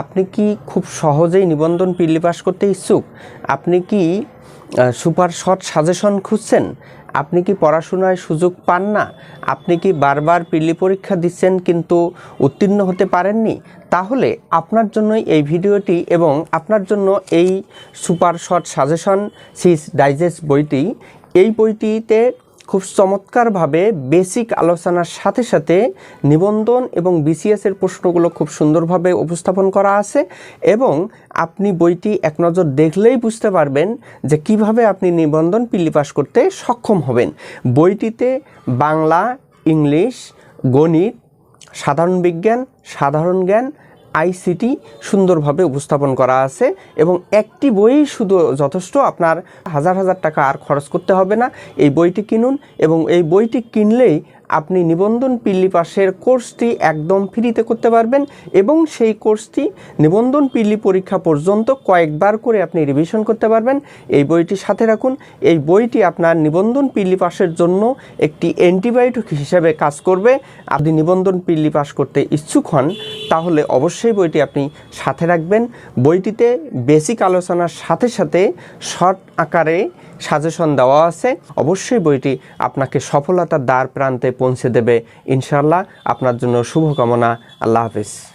আপনি কি খুব সহজেই নিবন্ধন পিল্লি পাস করতে ইচ্ছুক? আপনি কি সুপার শর্ট সাজেশন খুঁজছেন? আপনি কি পড়াশোনায় সুযোগ পান না? আপনি কি বারবার পিল্লি পরীক্ষা দিচ্ছেন কিন্তু উত্তীর্ণ হতে পারেননি? তাহলে আপনার জন্যই এই ভিডিওটি এবং আপনার জন্য এই সুপার শর্ট সাজেশন সিস ডাইজেস্ট বইটি, এই বইটিতে খুব চমৎকারভাবে বেসিক আলোচনার সাথে সাথে নিবন্ধন এবং বিসিএস এর প্রশ্নগুলো খুব সুন্দরভাবে উপস্থাপন করা আছে এবং আপনি বইটি এক নজর দেখলেই বুঝতে পারবেন যে কীভাবে আপনি নিবন্ধন পাস করতে সক্ষম হবেন। বইটিতে বাংলা, ইংলিশ, গণিত, সাধারণ বিজ্ঞান, সাধারণ জ্ঞান আইসিটি সুন্দরভাবে উপস্থাপন করা আছে এবং একটি বই শুধু যথেষ্ট, আপনার হাজার হাজার টাকা আর খরচ করতে হবে না। এই বইটি কিনুন এবং এই বইটি কিনলেই আপনি নিবন্ধন পিল্লি পাশের কোর্সটি একদম ফ্রিতে করতে পারবেন এবং সেই কোর্সটি নিবন্ধন পিল্লি পরীক্ষা পর্যন্ত কয়েকবার করে আপনি রিভিশন করতে পারবেন। এই বইটি সাথে রাখুন। এই বইটি আপনার নিবন্ধন পিল্লি পাশের জন্য একটি অ্যান্টিবায়োটিক হিসেবে কাজ করবে। আপনি নিবন্ধন পিল্লি পাস করতে ইচ্ছুক হন, তাহলে অবশ্যই বইটি আপনি সাথে রাখবেন। বইটিতে বেসিক আলোচনার সাথে সাথে শর্ট আকারে সাজেশন দেওয়া আছে। অবশ্যই বইটি আপনাকে সফলতার দ্বার প্রান্তে পৌঁছে দেবে। ইনশাল্লাহ আপনার জন্য শুভকামনা। আল্লাহ হাফিজ।